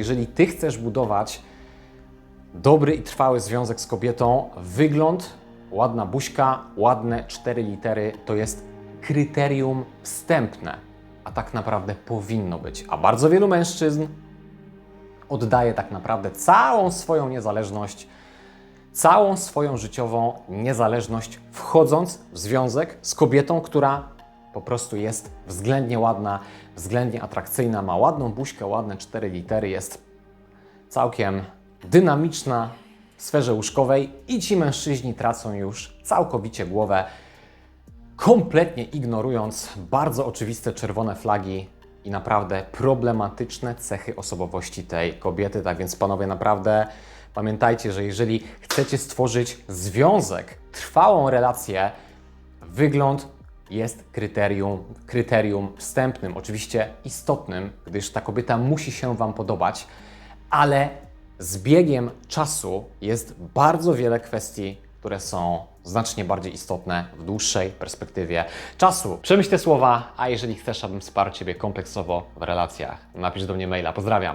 Jeżeli ty chcesz budować dobry i trwały związek z kobietą, wygląd, ładna buźka, ładne cztery litery to jest kryterium wstępne, a tak naprawdę powinno być. A bardzo wielu mężczyzn oddaje tak naprawdę całą swoją niezależność, całą swoją życiową niezależność, wchodząc w związek z kobietą, która po prostu jest względnie ładna, względnie atrakcyjna, ma ładną buźkę, ładne cztery litery, jest całkiem dynamiczna w sferze łóżkowej i ci mężczyźni tracą już całkowicie głowę, kompletnie ignorując bardzo oczywiste czerwone flagi i naprawdę problematyczne cechy osobowości tej kobiety. Tak więc, panowie, naprawdę pamiętajcie, że jeżeli chcecie stworzyć związek, trwałą relację, wygląd jest kryterium, kryterium wstępnym, oczywiście istotnym, gdyż ta kobieta musi się Wam podobać, ale z biegiem czasu jest bardzo wiele kwestii, które są znacznie bardziej istotne w dłuższej perspektywie czasu. Przemyśl te słowa, a jeżeli chcesz, abym wsparł Ciebie kompleksowo w relacjach, napisz do mnie maila. Pozdrawiam.